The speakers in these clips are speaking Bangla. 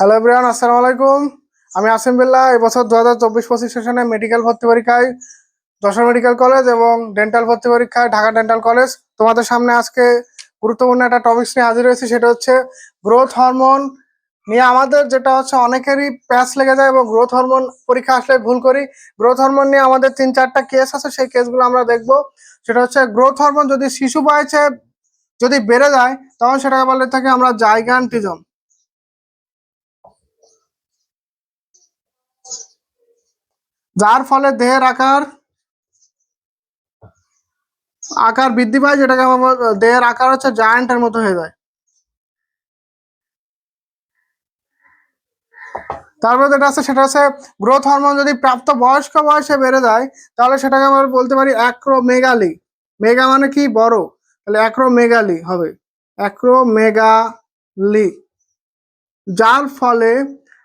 হ্যালো এভরিওয়ান আসসালামু আলাইকুম আমি আসিম বিল্লাহ এবছর দু হাজার চব্বিশ পঁচিশ সেশনে মেডিকেল ভর্তি পরীক্ষায় যশোর মেডিকেল কলেজ এবং ডেন্টাল ভর্তি পরীক্ষায় ঢাকা ডেন্টাল কলেজ তোমাদের সামনে আজকে গুরুত্বপূর্ণ একটা টপিক্স নিয়ে হাজির হয়েছি, সেটা হচ্ছে গ্রোথ হরমোন নিয়ে। আমাদের যেটা হচ্ছে, অনেকেরই প্যাচ লেগে যায় এবং গ্রোথ হরমোন পরীক্ষা আসলে ভুল করি। গ্রোথ হরমোন নিয়ে আমাদের তিন চারটা কেস আছে, সেই কেসগুলো আমরা দেখব। সেটা হচ্ছে গ্রোথ হরমোন যদি শিশু বয়সে যদি বেড়ে যায়, তখন সেটাকে বলে থাকে আমরা জাইগান্টিজম। যার ফলে দেহের আকার আকার বৃদ্ধি পায়, যেটাকে আমরা দেহের আকার হচ্ছে জায়ান্টের মতো হয়ে যায়। তারপরে যেটা আছে, সেটা হচ্ছে গ্রোথ হরমোন যদি প্রাপ্ত বয়স্ক বয়সে বেড়ে যায়, তাহলে সেটাকে আমরা বলতে পারি অ্যাক্রোমেগালি মেগা মানে কি? বড়। তাহলে অ্যাক্রোমেগালি হবে। অ্যাক্রোমেগালি যার ফলে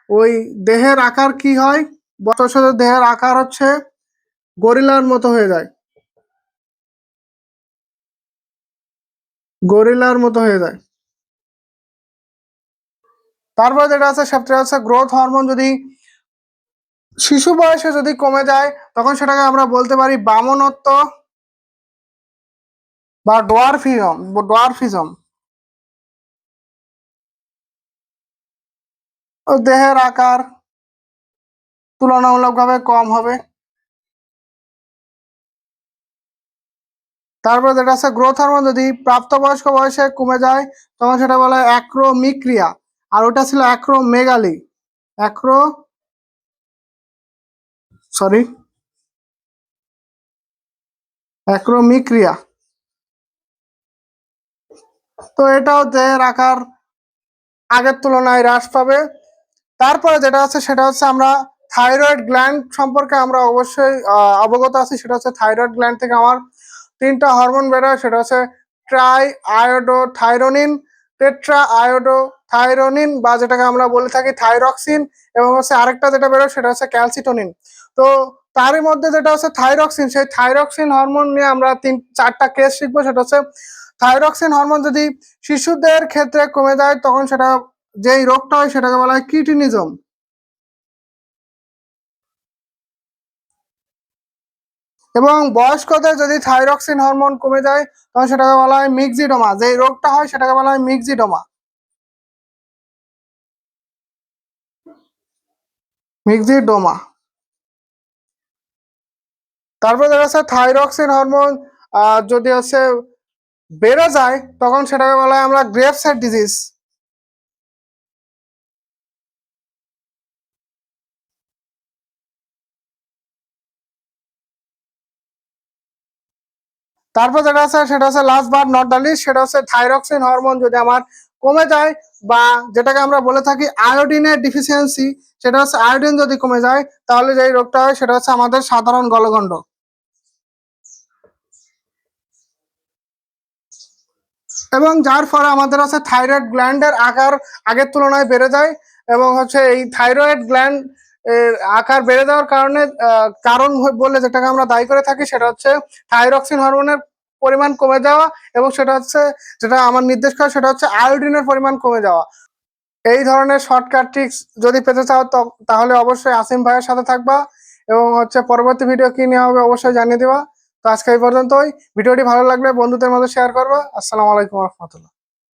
ওই দেহের আকার কি হয়? বছর সাথে দেহের আকার হচ্ছে গরিলার মতো হয়ে যায়। গরিলার মতো হয়ে যায়। তারপরে যেটা আছে সবচেয়ে হচ্ছে গ্রোথ হরমোন যদি শিশু বয়সে যদি কমে যায়, তখন সেটাকে আমরা বলতে পারি বামনত্ব বা ডোয়ারফিজম ডোয়ারফিজম দেহের আকার তুলনামূলকভাবে কম হবে। তারপর যেটা আছে গ্রোথ হরমোন যদি প্রাপ্তবয়স্ক বয়সে কমে যায়, তখন সেটা বলা হয় অ্যাক্রোমিক্রিয়া আর ওটা ছিল অ্যাক্রোমেগালি অ্যাক্রো সরি অ্যাক্রোমিক্রিয়া তো এটাও দেহের আকার আগের তুলনায় হ্রাস পাবে। তারপরে যেটা আছে, সেটা হচ্ছে আমরা থাইরয়েড গ্ল্যান্ড সম্পর্কে আমরা অবশ্যই অবগত আছি। সেটা হচ্ছে থাইরয়েড গ্ল্যান্ড থেকে আমার তিনটা হরমোন বেরোয়। সেটা হচ্ছে triiodothyronine tetraiodothyronine বা যেটাকে আমরা বলে থাকি থাইরক্সিন এবং হচ্ছে আরেকটা যেটা বেরোয় সেটা হচ্ছে ক্যালসিটোনিন তো তারই মধ্যে যেটা হচ্ছে থাইরক্সিন সেই থাইরক্সিন হরমোন নিয়ে আমরা তিন, চারটা কেস শিখব। সেটা হচ্ছে থাইরক্সিন হরমোন যদি শিশুদের ক্ষেত্রে কমে যায়, তখন সেটা যেই রোগটা হয় সেটাকে বলা হয় কিটিনিজম এবং বয়স্কদের যদি থাইরক্সিন হরমোন কমে যায়, তখন সেটাকে বলা হয় মিক্সিডোমা যেই রোগটা হয়, সেটাকে বলা হয় মিক্সিডোমা মিক্সিডোমা তারপর দেখা যাচ্ছে থাইরক্সিন হরমোন যদি হচ্ছে বেড়ে যায়, তখন সেটাকে বলা হয় আমরা গ্রেভসের ডিজিজ তারপর যেটা আছে, সেটা হচ্ছে last bar not the least সেটা হচ্ছে থাইরক্সিন হরমোন যদি আমার কমে যায় বা যেটাকে আমরা বলে থাকি আয়োডিনের ডিফিসিয়েন্সি সেটা হচ্ছে আয়োডিন যদি কমে যায়, তাহলে যেই রোগটা হয়, সেটা হচ্ছে আমাদের সাধারণ গলগণ্ড। এবং যার ফলে আমাদের হচ্ছে থাইরয়েড গ্ল্যান্ডের আকার আগের তুলনায় বেড়ে যায় এবং হচ্ছে এই থাইরয়েড গ্ল্যান্ড আকার বেড়ে যাওয়ার কারণে কারণ বলে যেটাকে আমরা দায়ী করে থাকি সেটা হচ্ছে থাইরক্সিন হরমোনের পরিমাণ কমে যাওয়া এবং সেটা হচ্ছে যেটা আমার নির্দেশ করে সেটা হচ্ছে আয়োডিনের পরিমাণ কমে যাওয়া। এই ধরনের শর্টকাট ট্রিক্স যদি পেতে চাও তাহলে অবশ্যই আসিম ভাইয়ের সাথে থাকবা এবং হচ্ছে পরবর্তী ভিডিও কি নেওয়া হবে অবশ্যই জানিয়ে দেবা। তো আজকে এই পর্যন্তই। ভিডিওটি ভালো লাগলে বন্ধুদের মধ্যে শেয়ার করবা। আসসালামু আলাইকুম রহমতুল্লাহ।